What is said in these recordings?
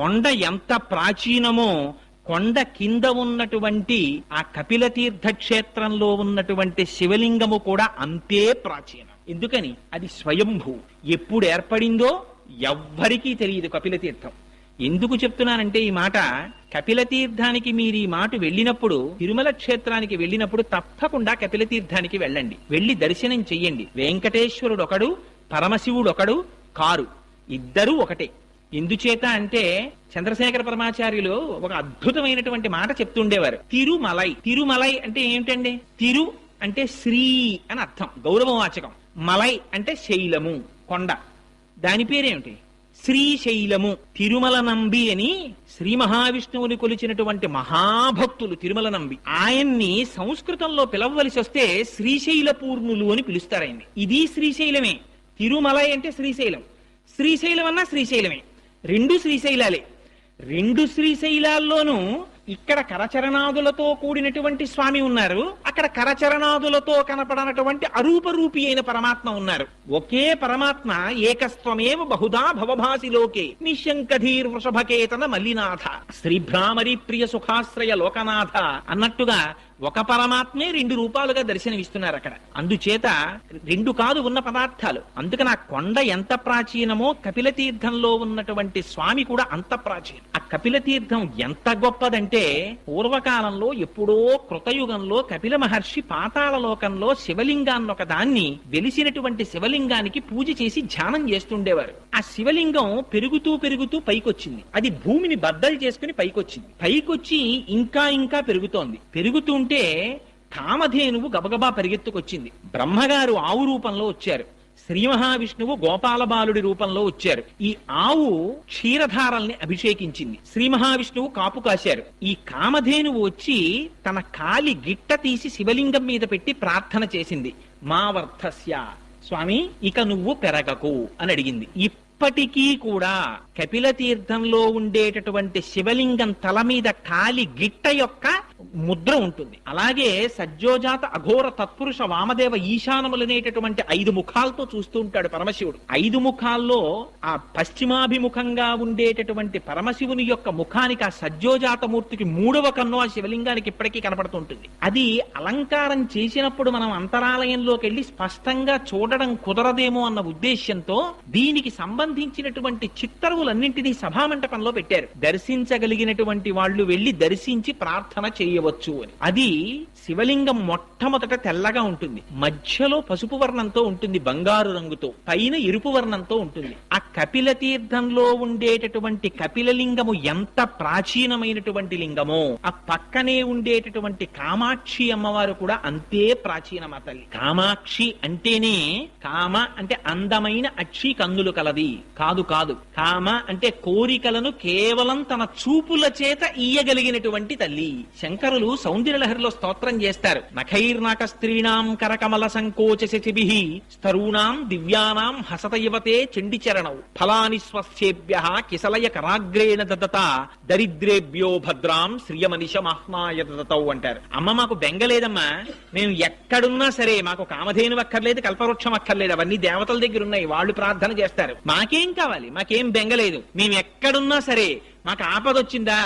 కొండ ఎంత ప్రాచీనమో కొండ కింద ఉన్నటువంటి ఆ కపిల తీర్థ క్షేత్రంలో ఉన్నటువంటి శివలింగము కూడా అంతే ప్రాచీనం. ఎందుకని? అది స్వయంభూ. ఎప్పుడు ఏర్పడిందో ఎవ్వరికీ తెలియదు కపిల తీర్థం ఎందుకు చెప్తున్నానంటే ఈ మాట కపిల తీర్థానికి మీరు ఈ మాట వెళ్ళినప్పుడు తిరుమల క్షేత్రానికి వెళ్ళినప్పుడు తప్పకుండా కపిల తీర్థానికి వెళ్ళండి. వెళ్ళి దర్శనం చెయ్యండి. వెంకటేశ్వరుడు ఒకడు పరమశివుడు ఒకడు కారు. ఇద్దరూ ఒకటే. ఎందుచేత అంటే చంద్రశేఖర పరమాచార్యులు ఒక అద్భుతమైనటువంటి మాట చెప్తుండేవారు. తిరుమలై. తిరుమలై అంటే ఏమిటండి? తిరు అంటే శ్రీ అని అర్థం. గౌరవవాచకం. మలై అంటే శైలము. కొండ. దాని పేరేమిటి? శ్రీశైలము తిరుమల నంబి అని శ్రీ మహావిష్ణువుని కొలిచినటువంటి మహాభక్తులు తిరుమల నంబి. ఆయన్ని సంస్కృతంలో పిలవవలసి వస్తే శ్రీశైల పూర్ణులు అని పిలుస్తారాయన్ని ఇది శ్రీశైలమే. తిరుమలై అంటే శ్రీశైలం. శ్రీశైలం అన్నా శ్రీశైలమే. రెండు శ్రీశైలాలే. రెండు శ్రీశైలాల్లోనూ ఇక్కడ కరచరణాదులతో కూడినటువంటి స్వామి ఉన్నారు. అక్కడ కరచరణాదులతో కనపడనటువంటి అరూపరూపి అయిన పరమాత్మ ఉన్నారు. ఒకే పరమాత్మ ఏకస్త్వమేవ బహుదా భవభాసిలోకే. నిశంకధీర్ వృషభకేతన మల్లినాథ. శ్రీభ్రామరి ప్రియ సుఖాశ్రయ లోకనాథ అన్నట్టుగా ఒక పరమాత్మే రెండు రూపాలుగా దర్శనమిస్తున్నారు అక్కడ అందుచేత రెండు కాదు ఉన్న పదార్థాలు. అందుకని ఆ కొండ ఎంత ప్రాచీనమో కపిల తీర్థంలో ఉన్నటువంటి స్వామి కూడా అంత ప్రాచీనం. ఆ కపిల తీర్థం ఎంత గొప్పదంటే పూర్వకాలంలో ఎప్పుడో కృతయుగంలో కపిల మహర్షి పాతాళ లోకంలో శివలింగాన్ని ఒక దాన్ని వెలిసినటువంటి శివలింగానికి పూజ చేసి ధ్యానం చేస్తుండేవారు. ఆ శివలింగం పెరుగుతూ పెరుగుతూ పైకొచ్చింది. అది భూమిని బద్దలు చేసుకుని పైకొచ్చింది. పైకొచ్చి ఇంకా ఇంకా పెరుగుతోంది. పెరుగుతూ పెరుగుతుంటే కామధేనువు గబగబా పరిగెత్తుకొచ్చింది. బ్రహ్మగారు ఆవు రూపంలో వచ్చారు. శ్రీ మహావిష్ణువు గోపాల బాలుడి రూపంలో వచ్చారు. ఈ ఆవు క్షీరధారల్ని అభిషేకించింది. శ్రీ మహావిష్ణువు కాపు కాశారు. ఈ కామధేనువు వచ్చి తన కాలి గిట్ట తీసి శివలింగం మీద పెట్టి ప్రార్థన చేసింది. మా వర్ధస్య. స్వామి ఇక నువ్వు పెరగకు అని అడిగింది. ఇప్పటికీ కూడా కపిల తీర్థంలో ఉండేటటువంటి శివలింగం తల మీద కాలి గిట్ట యొక్క ముద్ర ఉంటుంది. అలాగే సజ్జోజాత అఘోర తత్పురుష వామదేవ ఈశానములనేటటువంటి ఐదు ముఖాలతో చూస్తూ ఉంటాడు పరమశివుడు. ఐదు ముఖాల్లో ఆ పశ్చిమాభిముఖంగా ఉండేటటువంటి పరమశివుని యొక్క ముఖానికి ఆ సజ్జోజాత మూర్తికి మూడవ కన్ను ఆ శివలింగానికి ఇప్పటికీ కనపడుతుంటుంది. అది అలంకారం చేసినప్పుడు మనం అంతరాలయంలోకి వెళ్ళి స్పష్టంగా చూడడం కుదరదేమో అన్న ఉద్దేశ్యంతో దీనికి సంబంధించినటువంటి చిత్తరువులన్నింటినీ సభామంటపంలో పెట్టారు. దర్శించగలిగినటువంటి వాళ్ళు వెళ్ళి దర్శించి ప్రార్థన చేయవచ్చు అని. అది శివలింగం మొట్టమొదట తెల్లగా ఉంటుంది. మధ్యలో పసుపు వర్ణంతో ఉంటుంది బంగారు రంగుతో. పైన ఎరుపు వర్ణంతో ఉంటుంది. ఆ కపిల తీర్థంలో ఉండేటటువంటి కపిలలింగము ఎంత ప్రాచీనమైనటువంటి లింగమో ఆ పక్కనే ఉండేటటువంటి కామాక్షి అమ్మవారు కూడా అంతే ప్రాచీనమ తల్లి. కామాక్షి అంటేనే కామ అంటే అందమైన అక్షి కన్నులు కలది. కాదు కాదు. కామ అంటే కోరికలను కేవలం తన చూపుల చేత ఇయ్యగలిగినటువంటి తల్లి. శంకరులు సౌందర్యలహరిలో స్తోత్రం చేస్తారు. నఖైర్నాక స్త్రీణాం కరకమల సంకోచ శశిభి స్తరూణాం దివ్యానాం హసత యువతే చండిచరణౌ. ఫలాని స్వస్థేభ్య కిసలయ కరాగ్రేణ దదత దరిద్రేభ్యో భద్రాం శ్రియమనిషమాహ్నాయ దదతౌ అంటారు. అమ్మ మాకు బెంగలేదమ్మా మేము ఎక్కడున్నా సరే మాకు కామధేను అక్కర్లేదు కల్పవృక్షం అక్కర్లేదు అవన్నీ దేవతల దగ్గర ఉన్నాయి వాళ్ళు ప్రార్థన చేస్తారు. మాకేం కావాలి? మాకేం బెంగలేదు లేదు. మేము ఎక్కడున్నా సరే మాకు ఆపదొచ్చిందా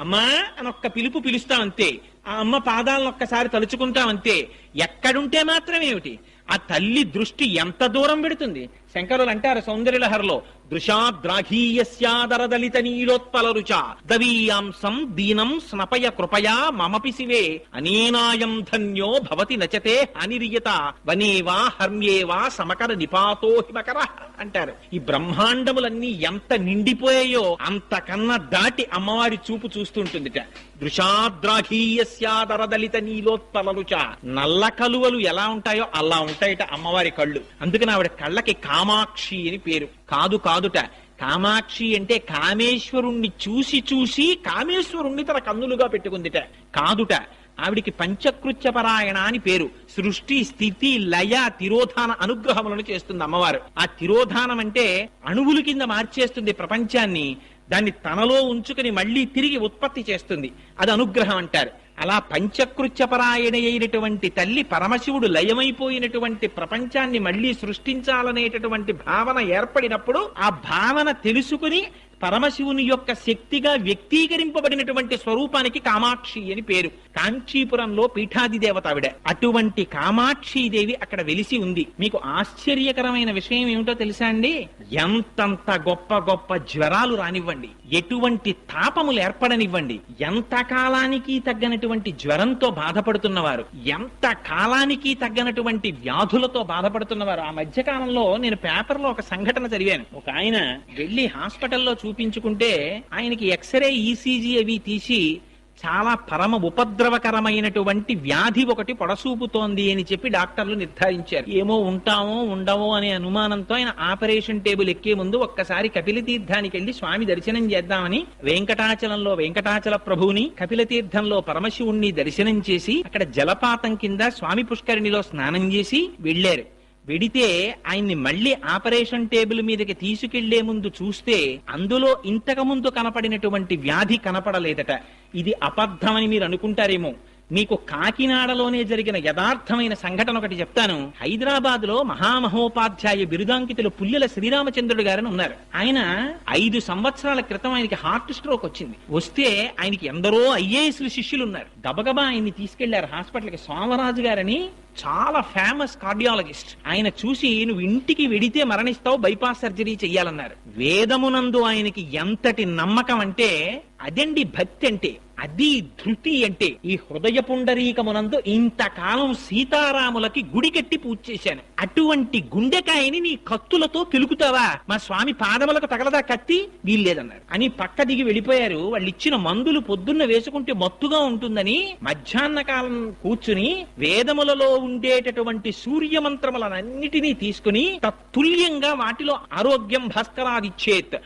అమ్మా అని ఒక్క పిలుపు పిలుస్తాం అంతే. ఆ అమ్మ పాదాలను ఒక్కసారి తలుచుకుంటాం అంతే. ఎక్కడుంటే మాత్రం ఏమిటి ఆ తల్లి దృష్టి ఎంత దూరం పెడుతుంది? శంకరులు అంటారు సౌందర్యలహరిలో దృశాద్రాఘీయస్యాదర దళిత నీలోత్పల రుచ దవీయాంసం దీనం స్నపయ కృపయా మమపి శివే అనేనాయం ధన్యో భవతి నచతే అనిరియత వనేవా హర్మ్యేవా సమకర నిపాతో హిమకర అంటారు. ఈ బ్రహ్మాండములన్నీ ఎంత నిండిపోయాయో అంతకన్నా దాటి అమ్మవారి చూపు చూస్తుంటుందిట. దృశాద్రాఘీయస్యాదరదలిత నీలోత్పల రుచ నల్ల కలువలు ఎలా ఉంటాయో అలా ఉంటాయట అమ్మవారి కళ్ళు. అందుకని ఆవిడ కళ్ళకి కా కామాక్షి అని పేరు. కాదు కాదుట. కామాక్షి అంటే కామేశ్వరుణ్ణి చూసి చూసి కామేశ్వరుణ్ణి తన కన్నులుగా పెట్టుకుందిట. కాదుట. ఆవిడికి పంచకృత్యపరాయణ అని పేరు. సృష్టి స్థితి లయ తిరోధాన అనుగ్రహములను చేస్తుంది అమ్మవారు. ఆ తిరోధానం అంటే అణువుల కింద మార్చేస్తుంది ప్రపంచాన్ని. దాన్ని తనలో ఉంచుకుని మళ్ళీ తిరిగి ఉత్పత్తి చేస్తుంది. అది అనుగ్రహం అంటారు. అలా పంచకృత్యపరాయణ అయినటువంటి తల్లి పరమశివుడు లయమైపోయినటువంటి ప్రపంచాన్ని మళ్ళీ సృష్టించాలనేటటువంటి భావన ఏర్పడినప్పుడు ఆ భావన తెలుసుకుని పరమశివుని యొక్క శక్తిగా వ్యక్తీకరింపబడినటువంటి స్వరూపానికి కామాక్షి అని పేరు. కాంచీపురంలో పీఠాది దేవత ఆవిడ. అటువంటి కామాక్షి దేవి అక్కడ వెలిసి ఉంది. మీకు ఆశ్చర్యకరమైన విషయం ఏమిటో తెలుసా అండి? ఎంతంత గొప్ప గొప్ప జ్వరాలు రానివ్వండి. ఎటువంటి తాపములు ఏర్పడనివ్వండి. ఎంత కాలానికి తగ్గనటువంటి జ్వరంతో బాధపడుతున్నవారు. ఎంత కాలానికి తగ్గనటువంటి వ్యాధులతో బాధపడుతున్నవారు. ఆ మధ్య కాలంలో నేను పేపర్లో ఒక సంఘటన చదివాను ఒక ఆయన వెళ్ళి హాస్పిటల్లో చూపించుకుంటే ఆయనకి ఎక్స్రే ఈసీజీ అవి తీసి చాలా పరమ ఉపద్రవకరమైనటువంటి వ్యాధి ఒకటి పొడసూపుతోంది అని చెప్పి డాక్టర్లు నిర్ధారించారు. ఏమో ఉంటామో ఉండమో అనే అనుమానంతో ఆయన ఆపరేషన్ టేబుల్ ఎక్కే ముందు ఒక్కసారి కపిల తీర్థానికి వెళ్ళి స్వామి దర్శనం చేద్దామని వెంకటాచలంలో వెంకటాచల ప్రభువుని కపిల తీర్థంలో పరమశివుణ్ణి దర్శనం చేసి అక్కడ జలపాతం కింద స్వామి పుష్కరిణిలో స్నానం చేసి వెళ్ళారు వెడితే ఆయన్ని మళ్ళీ ఆపరేషన్ టేబుల్ మీదకి తీసుకెళ్ళే ముందు చూస్తే అందులో ఇంతకు ముందు కనపడినటువంటి వ్యాధి కనపడలేదట. ఇది అబద్ధమని మీరు అనుకుంటారేమో. మీకు కాకినాడలోనే జరిగిన యథార్థమైన సంఘటన ఒకటి చెప్తాను. హైదరాబాద్లో మహామహోపాధ్యాయ బిరుదాంకితులు పుల్లెల శ్రీరామచంద్రుడు గారని ఉన్నారు. ఆయన ఐదు సంవత్సరాల క్రితం ఆయనకి హార్ట్ స్ట్రోక్ వచ్చింది. వస్తే ఆయనకి ఎందరో ఐఏఎస్ శిష్యులు ఉన్నారు గబగబా ఆయన్ని తీసుకెళ్ళారు హాస్పిటల్కి సోమరాజు గారని చాలా ఫేమస్ కార్డియాలజిస్ట్. ఆయన చూసి నువ్వు ఇంటికి వెడితే మరణిస్తావు బైపాస్ సర్జరీ చెయ్యాలన్నారు. వేదమునందు ఆయనకి ఎంతటి నమ్మకం అంటే అదండి భక్తి అంటే అది ధృతి అంటే. ఈ హృదయ పుండరీకమునందు ఇంతకాలం సీతారాములకి గుడి కట్టి పూజ చేశాను. అటువంటి గుండెకాయని నీ కత్తులతో పిలుకుతావా మా స్వామి పాదములకు తగలదా కత్తి? వీల్లేదన్నారు. అని పక్క దిగి వెళ్ళిపోయారు. వాళ్ళు ఇచ్చిన మందులు పొద్దున్న వేసుకుంటే మత్తుగా ఉంటుందని మధ్యాహ్న కాలం కూర్చుని వేదములలో ఉండేటటువంటి సూర్య మంత్రములన్నిటినీ తీసుకుని తత్తుల్యంగా వాటిలో ఆరోగ్యం భాస్కరాదిచ్చేత్.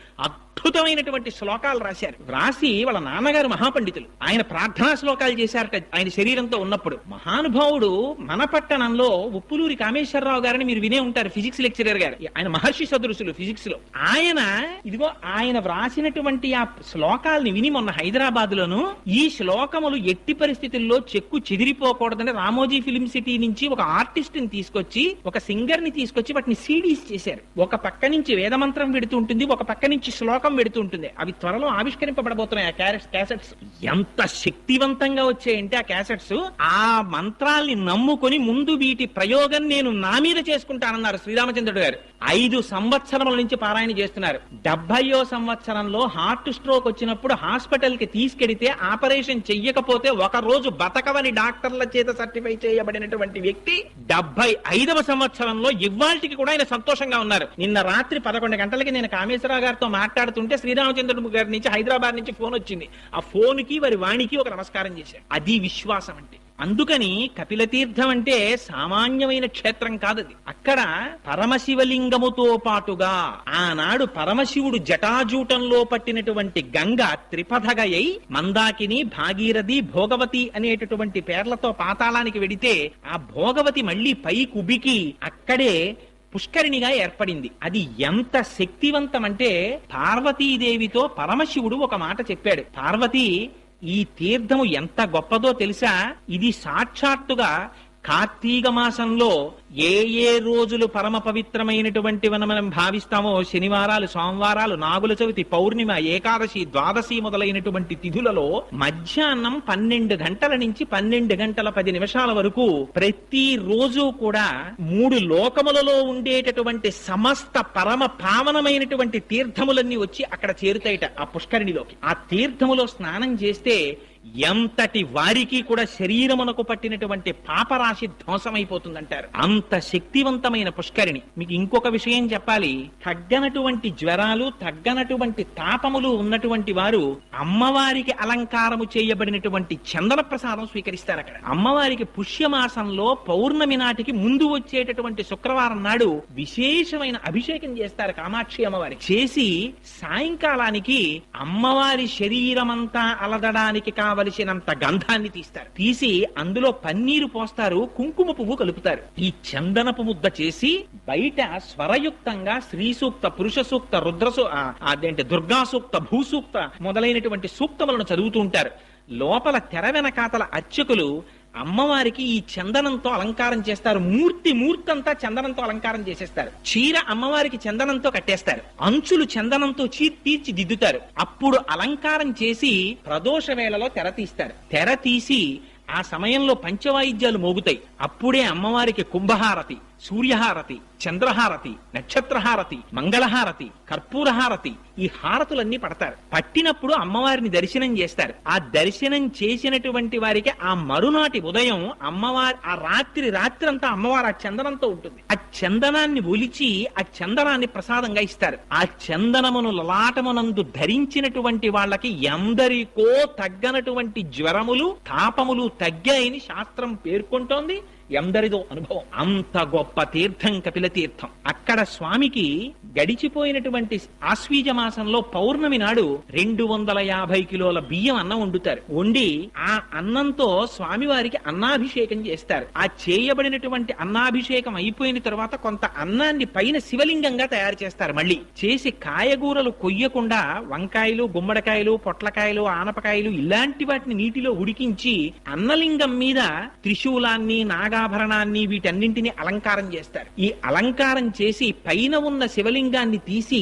అద్భుతమైనటువంటి శ్లోకాలు రాశారు. రాసి వాళ్ళ నాన్నగారు మహాపండితులు. ఆయన ప్రార్థనా శ్లోకాలు చేశారట ఆయన శరీరంతో ఉన్నప్పుడు. మహానుభావుడు మన పట్టణంలో ఉప్పులూరి కామేశ్వరరావు గారిని మీరు వినే ఉంటారు ఫిజిక్స్ లెక్చరర్ గారు. ఆయన మహర్షి సదృశులు ఫిజిక్స్లో ఆయన ఇదిగో ఆయన వ్రాసినటువంటి ఆ శ్లోకాల్ని విని మొన్న హైదరాబాద్ లోను ఈ శ్లోకములు ఎట్టి పరిస్థితుల్లో చెక్కు చెదిరిపోకూడదని రామోజీ ఫిలిం సిటీ నుంచి ఒక ఆర్టిస్ట్ని తీసుకొచ్చి ఒక సింగర్ని తీసుకొచ్చి వాటిని సీడీస్ చేశారు. ఒక పక్క నుంచి వేదమంత్రం పెడుతూ ఉంటుంది ఒక పక్క నుంచి శ్లోకం పెడుతూ ఉంటుంది అవి త్వరలో ఆవిష్కరింపబడబోతున్నాయి. ఆ క్యారెట్స్ క్యాసెట్స్ ఎంత శక్తివంతంగా వచ్చాయంటే ఆ క్యాసెట్స్ ఆ మంత్రాల్ని నమ్ముకొని ముందు వీటి ప్రయోగం నేను నా మీద చేసుకుంటానన్నారు శ్రీరామచంద్రుడు గారు. ఐదు సంవత్సరముల నుంచి పారాయణ చేస్తున్నారు. డెబ్బయో సంవత్సరంలో హార్ట్ స్ట్రోక్ వచ్చినప్పుడు హాస్పిటల్కి తీసుకెడితే ఆపరేషన్ చెయ్యకపోతే ఒక రోజు బతకవని డాక్టర్ల చేత సర్టిఫై చేయబడినటువంటి వ్యక్తి డెబ్బై ఐదవ సంవత్సరంలో ఇవాళకి కూడా ఆయన సంతోషంగా ఉన్నారు. నిన్న రాత్రి పదకొండు గంటలకి నేను కామేశ్వరరావు గారితో మాట్లాడుతుంటే శ్రీరామచంద్రుడు గారి నుంచి హైదరాబాద్ నుంచి ఫోన్ వచ్చింది. ఆ ఫోన్కి వారి వాణికి ఒక నమస్కారం చేశారు. అది విశ్వాసం అంటే అందుకని కపిలతీర్థం అంటే సామాన్యమైన క్షేత్రం కాదది. అక్కడ పరమశివలింగముతో పాటుగా ఆనాడు పరమశివుడు జటాజూటంలో పట్టినటువంటి గంగ త్రిపథగయై మందాకిని భాగీరథి భోగవతి అనేటటువంటి పేర్లతో పాతాళానికి వెడితే ఆ భోగవతి మళ్ళీ పై కుబికి అక్కడే పుష్కరిణిగా ఏర్పడింది. అది ఎంత శక్తివంతం అంటే పార్వతీదేవితో పరమశివుడు ఒక మాట చెప్పాడు. పార్వతి ఈ తీర్థము ఎంత గొప్పదో తెలుసా? ఇది సాక్షాత్తుగా కార్తీక మాసంలో ఏ ఏ రోజులు పరమ పవిత్రమైనటువంటి మనం భావిస్తామో శనివారాలు సోమవారాలు నాగుల చవితి పౌర్ణిమ ఏకాదశి ద్వాదశి మొదలైనటువంటి తిథులలో మధ్యాహ్నం పన్నెండు గంటల నుంచి పన్నెండు గంటల పది నిమిషాల వరకు ప్రతి రోజు కూడా మూడు లోకములలో ఉండేటటువంటి సమస్త పరమ పావనమైనటువంటి తీర్థములన్నీ వచ్చి అక్కడ చేరుతాయిట ఆ పుష్కరిణిలోకి. ఆ తీర్థములో స్నానం చేస్తే ఎంతటి వారికి కూడా శరీరమునకు పట్టినటువంటి పాపరాశి ధ్వంసమైపోతుందంటారు. అంత శక్తివంతమైన పుష్కరిణి. మీకు ఇంకొక విషయం చెప్పాలి. తగ్గనటువంటి జ్వరాలు తగ్గనటువంటి తాపములు ఉన్నటువంటి వారు అమ్మవారికి అలంకారము చేయబడినటువంటి చందన ప్రసాదం స్వీకరిస్తారు అక్కడ. అమ్మవారికి పుష్యమాసంలో పౌర్ణమి నాటికి ముందు వచ్చేటటువంటి శుక్రవారం నాడు విశేషమైన అభిషేకం చేస్తారు కామాక్షి అమ్మవారికి. చేసి సాయంకాలానికి అమ్మవారి శరీరమంతా అలదడానికి కావలసినంత గంధాన్ని తీస్తారు. తీసి అందులో పన్నీరు పోస్తారు కుంకుమ పువ్వు కలుపుతారు. ఈ చందనపు ముద్ద చేసి బయట స్వరయుక్తంగా స్త్రీ సూక్త పురుష సూక్త రుద్రసు అదేంటి దుర్గా సూక్త భూసూక్త మొదలైనటువంటి సూక్తములను చదువుతూ ఉంటారు. లోపల తెర వెనకాతల అర్చకులు అమ్మవారికి ఈ చందనంతో అలంకారం చేస్తారు. మూర్తి మూర్తి అంతా చందనంతో అలంకారం చేసేస్తారు. చీర అమ్మవారికి చందనంతో కట్టేస్తారు. అంచులు చందనంతో తీర్చి దిద్దుతారు. అప్పుడు అలంకారం చేసి ప్రదోష వేళలో తెర తీస్తారు. తెర తీసి ఆ సమయంలో పంచవాయిద్యాలు మోగుతాయి. అప్పుడే అమ్మవారికి కుంభహారతి. సూర్యహారతి చంద్రహారతి నక్షత్రహారతి మంగళహారతి కర్పూరహారతి ఈ హారతులన్నీ పడతారు. పట్టినప్పుడు అమ్మవారిని దర్శనం చేస్తారు. ఆ దర్శనం చేసినటువంటి వారికి ఆ మరునాటి ఉదయం అమ్మవారి ఆ రాత్రి రాత్రి అంతా అమ్మవారు ఆ చందనంతో ఉంటుంది. ఆ చందనాన్ని ఒలిచి ఆ చందనాన్ని ప్రసాదంగా ఇస్తారు. ఆ చందనమును లలాటమునందు ధరించినటువంటి వాళ్ళకి ఎందరికో తగ్గనటువంటి జ్వరములు తాపములు తగ్గాయని శాస్త్రం పేర్కొంటోంది. ఎందరిదో అనుభవం. అంత గొప్ప తీర్థం కపిల తీర్థం అక్కడ స్వామికి గడిచిపోయినటువంటి ఆశ్వీజ మాసంలో పౌర్ణమి నాడు రెండు వందల యాభై కిలోల బియ్యం అన్నం వండుతారు. వండి ఆ అన్నంతో స్వామివారికి అన్నాభిషేకం చేస్తారు. ఆ చేయబడినటువంటి అన్నాభిషేకం అయిపోయిన తర్వాత కొంత అన్నాన్ని పైన శివలింగంగా తయారు చేస్తారు మళ్ళీ. చేసి కాయగూరలు కొయ్యకుండా వంకాయలు గుమ్మడికాయలు పొట్లకాయలు ఆనపకాయలు ఇలాంటి వాటిని నీటిలో ఉడికించి అన్నలింగం మీద త్రిశూలాన్ని నాగాభరణాన్ని వీటన్నింటినీ అలంకారం చేస్తారు. ఈ అలంకారం చేసి పైన ఉన్న శివలింగాన్ని తీసి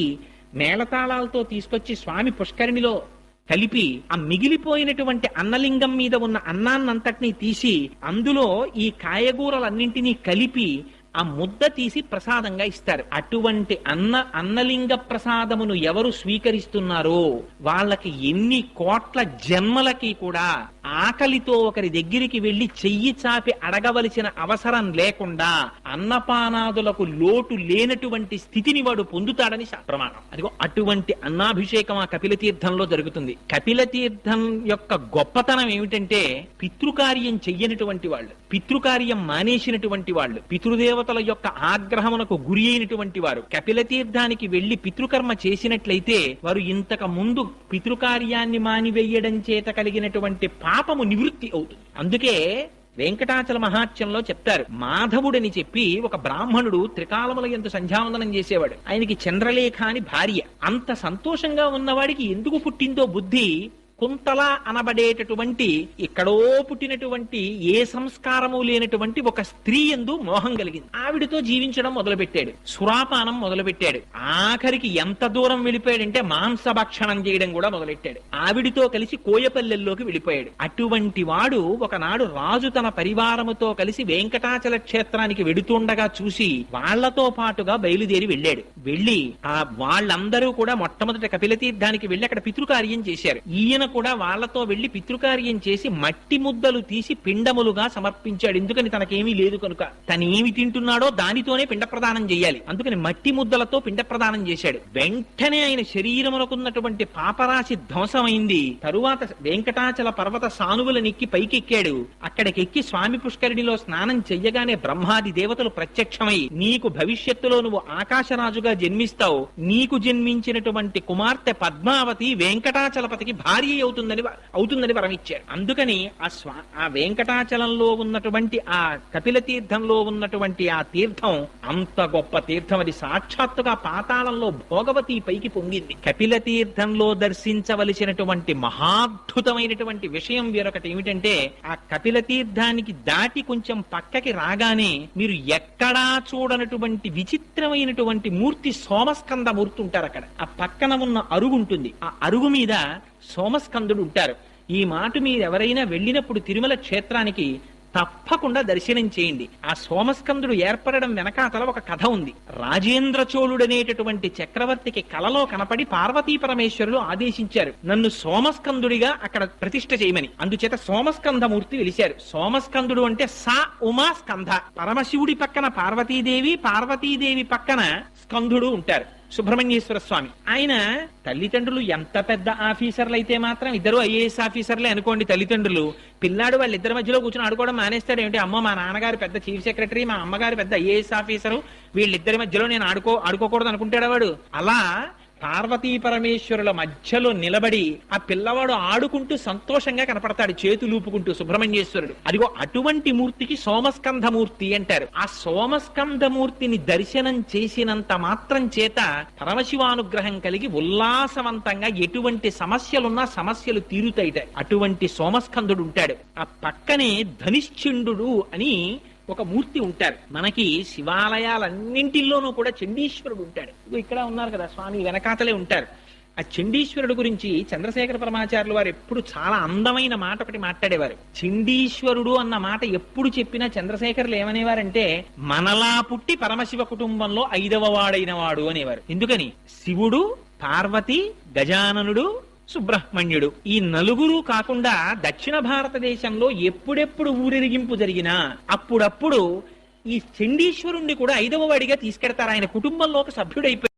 మేళతాళాలతో తీసుకొచ్చి స్వామి పుష్కరిణిలో కలిపి ఆ మిగిలిపోయినటువంటి అన్నలింగం మీద ఉన్న అన్నాన్నంతటినీ తీసి అందులో ఈ కాయగూరలన్నింటినీ కలిపి ఆ ముద్ద తీసి ప్రసాదంగా ఇస్తారు. అటువంటి అన్న అన్నలింగ ప్రసాదమును ఎవరు స్వీకరిస్తున్నారో వాళ్ళకి ఎన్ని కోట్ల జన్మలకి కూడా ఆకలితో ఒకరి దగ్గరికి వెళ్ళి చెయ్యి చాపి అడగవలసిన అవసరం లేకుండా అన్నపానాదులకు లోటు లేనటువంటి స్థితిని వాడు పొందుతాడని ప్రమాణం. అదిగో అటువంటి అన్నాభిషేకం ఆ కపిల తీర్థంలో జరుగుతుంది. కపిల తీర్థం యొక్క గొప్పతనం ఏమిటంటే పితృకార్యం చెయ్యనటువంటి వాళ్ళు పితృకార్యం మానేసినటువంటి వాళ్ళు దేవతల యొక్క ఆగ్రహమునకు గురి అయినటువంటి వారు కపిల తీర్థానికి వెళ్ళి పితృకర్మ చేసినట్లయితే వారు ఇంతకు ముందు పితృకార్యాన్ని మానివేయడం చేత కలిగినటువంటి పాపము నివృత్తి అవుతుంది. అందుకే వెంకటాచల మహాత్యంలో చెప్తారు మాధవుడని చెప్పి ఒక బ్రాహ్మణుడు త్రికాలముల ఎంత సంధ్యావందనం చేసేవాడు. ఆయనకి చంద్రలేఖ అని భార్య. అంత సంతోషంగా ఉన్నవాడికి ఎందుకు పుట్టిందో బుద్ధి కుంతల అనబడేటటువంటి ఎక్కడో పుట్టినటువంటి ఏ సంస్కారము లేనటువంటి ఒక స్త్రీ ఎందు మోహం కలిగింది. ఆవిడతో జీవించడం మొదలుపెట్టాడు. సురాపానం మొదలుపెట్టాడు. ఆఖరికి ఎంత దూరం వెళ్ళిపోయాడంటే మాంసభక్షణం చేయడం కూడా మొదలెట్టాడు. ఆవిడితో కలిసి కోయపల్లెల్లోకి వెళ్ళిపోయాడు. అటువంటి వాడు ఒకనాడు రాజు తన పరివారముతో కలిసి వెంకటాచల క్షేత్రానికి వెడుతుండగా చూసి వాళ్ళతో పాటుగా బయలుదేరి వెళ్ళాడు. వెళ్ళి ఆ వాళ్ళందరూ కూడా మొట్టమొదట కపిల తీర్థానికి వెళ్ళి అక్కడ పితృకార్యం చేశారు. ఈయన కూడా వాళ్ళతో వెళ్ళి పితృకార్యం చేసి మట్టి ముద్దలు తీసి పిండములుగా సమర్పించాడు. ఎందుకని తనకేమీ లేదు కనుక? తను ఏమి తింటున్నాడో దానితోనే పిండ ప్రదానం చేయాలి. అందుకని మట్టి ముద్దలతో పిండ ప్రదానం చేశాడు. వెంటనే ఆయన శరీరమునకున్నటువంటి పాపరాశి ధ్వంసమైంది. తరువాత వెంకటాచల పర్వత సానువుల నెక్కి పైకెక్కాడు. అక్కడికెక్కి స్వామి పుష్కరిణిలో స్నానం చెయ్యగానే బ్రహ్మాది దేవతలు ప్రత్యక్షమై నీకు భవిష్యత్తులో నువ్వు ఆకాశరాజుగా జన్మిస్తావు. నీకు జన్మించినటువంటి కుమార్తె పద్మావతి వెంకటాచలపతికి భార్య అవుతుందని అవుతుందని వరమిచ్చారు. అందుకని ఆ స్వా ఆ వెంకటాచలంలో ఉన్నటువంటి ఆ కపిల తీర్థంలో ఉన్నటువంటి ఆ తీర్థం అంత గొప్ప తీర్థం. అది సాక్షాత్తుగా పాతాళంలో భోగవతి పైకి పొంగింది. కపిల తీర్థంలో దర్శించవలసినటువంటి మహాద్భుతమైనటువంటి విషయం వేరొకటి ఏమిటంటే ఆ కపిల తీర్థానికి దాటి కొంచెం పక్కకి రాగానే మీరు ఎక్కడా చూడనటువంటి విచిత్రమైనటువంటి మూర్తి సోమస్కంద మూర్తి ఉంటారు అక్కడ ఆ పక్కన ఉన్న అరుగు ఉంటుంది. ఆ అరుగు మీద సోమస్కందుడు ఉంటారు ఈ మాట మీరు ఎవరైనా వెళ్ళినప్పుడు తిరుమల క్షేత్రానికి తప్పకుండా దర్శనం చేయండి. ఆ సోమస్కందుడు ఏర్పడడం వెనకాతల ఒక కథ ఉంది. రాజేంద్ర చోళుడనేటటువంటి చక్రవర్తికి కలలో కనపడి పార్వతీ పరమేశ్వరులు ఆదేశించారు. నన్ను సోమస్కందుడిగా అక్కడ ప్రతిష్ఠ చేయమని. అందుచేత సోమస్కంధమూర్తి వెలిశారు. సోమస్కందుడు అంటే సా ఉమా స్కంధ పరమశివుడి పక్కన పార్వతీదేవి పార్వతీదేవి పక్కన స్కంధుడు ఉంటారు. సుబ్రహ్మణ్యేశ్వర స్వామి. ఆయన తల్లిదండ్రులు ఎంత పెద్ద ఆఫీసర్లు అయితే మాత్రం ఇద్దరు ఐఏఎస్ ఆఫీసర్లే అనుకోండి తల్లిదండ్రులు. పిల్లాడు వాళ్ళిద్దరి మధ్యలో కూర్చొని ఆడుకోవడం మానేస్తాడు. ఏమిటి? అమ్మ మా నాన్నగారు పెద్ద చీఫ్ సెక్రటరీ మా అమ్మగారు పెద్ద ఐఏఎస్ ఆఫీసరు. వీళ్ళిద్దరి మధ్యలో నేను ఆడుకో ఆడుకోకూడదు అనుకుంటాడు వాడు? అలా పార్వతీ పరమేశ్వరుల మధ్యలో నిలబడి ఆ పిల్లవాడు ఆడుకుంటూ సంతోషంగా కనపడతాడు చేతులూపుకుంటూ సుబ్రహ్మణ్యేశ్వరుడు. అదిగో అటువంటి మూర్తికి సోమస్కంధ మూర్తి అంటారు. ఆ సోమస్కంధ మూర్తిని దర్శనం చేసినంత మాత్రం చేత పరమశివానుగ్రహం కలిగి ఉల్లాసవంతంగా ఎటువంటి సమస్యలున్నా సమస్యలు తీరుతాయిట. అటువంటి సోమస్కంధుడు ఉంటాడు. ఆ పక్కనే ధనిశ్చండు అని ఒక మూర్తి ఉంటారు. మనకి శివాలయాలన్నింటిలోనూ కూడా చండీశ్వరుడు ఉంటాడు. ఇక్కడ ఉన్నారు కదా స్వామి వెనకాతలే ఉంటారు. ఆ చండీశ్వరుడు గురించి చంద్రశేఖర పరమాచార్యులు వారు ఎప్పుడు చాలా అందమైన మాట ఒకటి మాట్లాడేవారు. చండీశ్వరుడు అన్న మాట ఎప్పుడు చెప్పినా చంద్రశేఖరులు ఏమనేవారంటే మనలా పుట్టి పరమశివ కుటుంబంలో ఐదవ వాడైన వాడు అనేవారు. ఎందుకని? శివుడు పార్వతి గజాననుడు సుబ్రహ్మణ్యుడు. ఈ నలుగురు కాకుండా దక్షిణ భారతదేశంలో ఎప్పుడెప్పుడు ఊరేగింపు జరిగినా అప్పుడప్పుడు ఈ చండీశ్వరుణ్ణి కూడా ఐదవ వాడిగా తీసుకెడతారు. ఆయన కుటుంబంలో ఒక సభ్యుడైపోయి